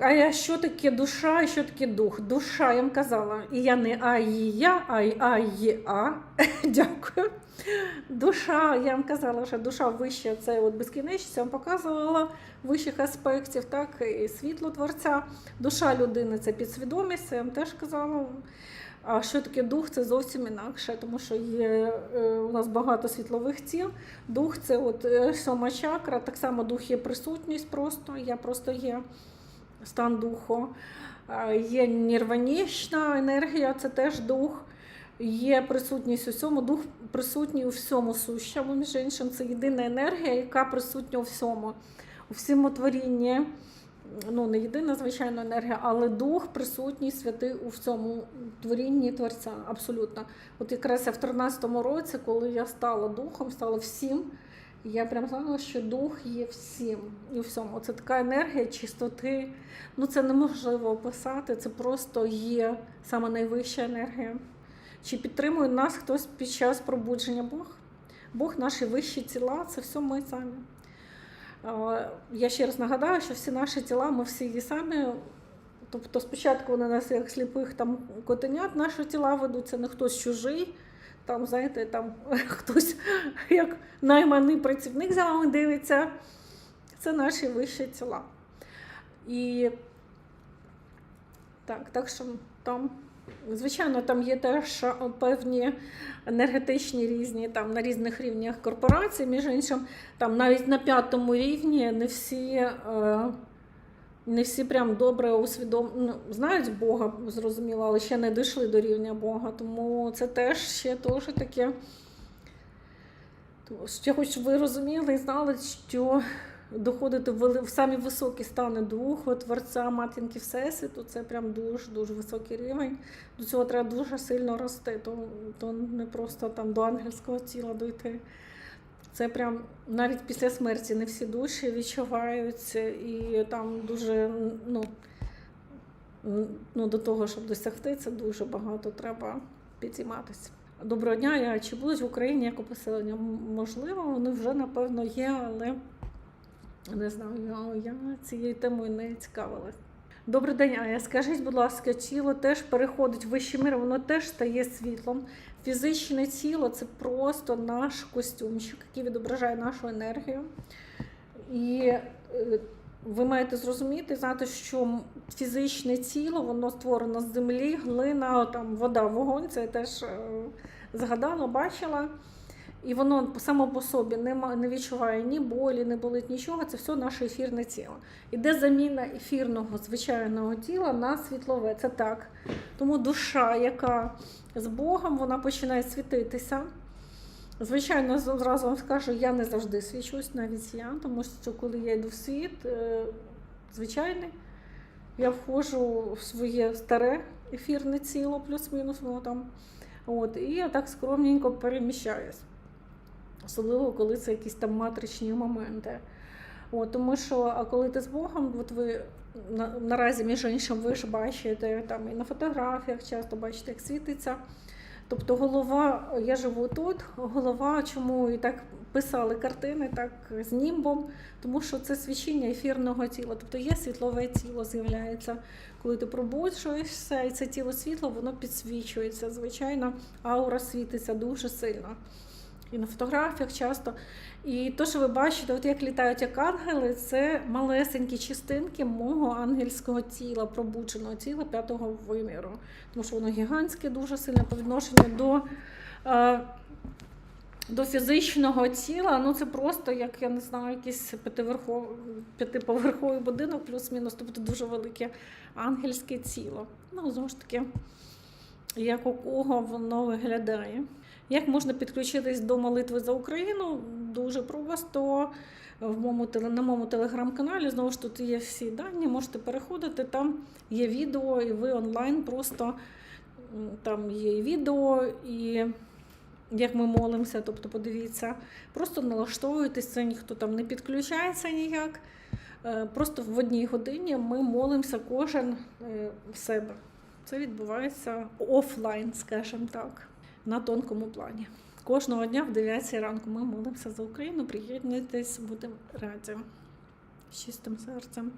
А я що таке душа і що таке дух? Душа, я вам казала. І я не а і я, а й а є. Дякую. Душа, я вам казала, що душа вища це от безкінечність, я вам показувала вищих аспектів, так, і світло творця. Душа людини це підсвідомість, я вам теж казала. А що таке дух, це зовсім інакше, тому що є е, у нас багато світлових тіл. Дух це от е, сьома чакра, так само дух є присутність просто, я просто є стан духу. Є нірванічна енергія, це теж дух. Є присутність у всьому, дух присутній у всьому сущому, між іншим, це єдина енергія, яка присутня у всьому, у всьому творінні. Ну, не єдина, звичайно, енергія, але дух присутній святий у всьому творінні Творця. Абсолютно. От якраз я в 13-му році, коли я стала духом, стала всім, я прям знала, що дух є всім і всьому. Це така енергія чистоти. Ну це неможливо описати. Це просто є саме найвища енергія. Чи підтримує нас хтось під час пробудження Бог? Бог наші вищі тіла це все ми самі. Я ще раз нагадаю, що всі наші тіла, ми всі є самі. Тобто спочатку вони нас як сліпих там котенят, наші тіла ведуть, це не хтось чужий. Там, знаєте, там хтось як найманий працівник за вами дивиться. Це наші вищі тіла. І так, так що там, звичайно, там є теж певні енергетичні різні там на різних рівнях корпорацій, між іншим, там навіть на п'ятому рівні не всі. Е, не всі прям добре усвідом... ну, знають Бога, зрозуміло, але ще не дійшли до рівня Бога. Тому це теж ще теж таке. То, Ще хоч ви розуміли і знали, що доходити в самі високі стани духу, творця, матінки Всесвіту, це прям дуже-дуже високий рівень. До цього треба дуже сильно рости, то, то не просто там до ангельського тіла дойти. Це прям навіть після смерті не всі душі відчуваються, і там дуже ну, ну, до того, щоб досягти, це дуже багато треба підійматися. Доброго дня, я чи будуть в Україні як поселення? Можливо, вони вже напевно є, але не знаю, я, цією темою не цікавилась. Добрий день, Ая. Скажіть, будь ласка, тіло теж переходить в вищий мир, воно теж стає світлом. Фізичне тіло це просто наш костюмчик, який відображає нашу енергію. І е, ви маєте зрозуміти, знати, що фізичне тіло воно створено з землі, глина, там, вода, вогонь. Це я теж е, згадала, бачила. І воно само по собі не, не відчуває ні болі, не болить нічого. Це все наше ефірне тіло. Іде заміна ефірного звичайного тіла на світлове. Це так. Тому душа, яка з Богом, вона починає світитися. Звичайно, зразу вам скажу, я не завжди свічусь, навіть я, тому що коли я йду в світ, е, звичайний, я входжу в своє старе ефірне тіло, плюс-мінус, воно там. От, і я так скромненько переміщаюсь. Особливо, коли це якісь там матричні моменти. От, тому що, а коли ти з Богом, от ви на, наразі, між іншим, ви ж бачите там і на фотографіях часто бачите, як світиться. Тобто голова, я живу тут, голова, чому і так писали картини, так з німбом, тому що це свічення ефірного тіла. Тобто є світлове тіло з'являється. Коли ти пробуджуєшся, і це тіло світло, воно підсвічується. Звичайно, аура світиться дуже сильно. І на фотографіях часто. І то, що ви бачите, от як літають як ангели, це малесенькі частинки мого ангельського тіла, пробудженого тіла п'ятого виміру. Тому що воно гігантське, дуже сильне по відношенню до, е, до фізичного тіла. Ну це просто, як я не знаю, якийсь п'ятиповерховий будинок, плюс-мінус, тобто дуже велике ангельське тіло. Ну, знову ж таки, як у кого воно виглядає. Як можна підключитись до молитви за Україну? Дуже просто. В моєму, на моєму телеграм-каналі знову ж тут є всі дані, можете переходити, там є відео, і ви онлайн просто там є і відео, і як ми молимося, тобто подивіться, просто налаштовуйтесь, це ніхто там не підключається ніяк. Е, Просто в одній годині ми молимося кожен е, в себе. Це відбувається офлайн, скажімо так, на тонкому плані. Кожного дня в 9 ранку ми молимося за Україну. Приєднуйтесь, будемо раді з чистим серцем.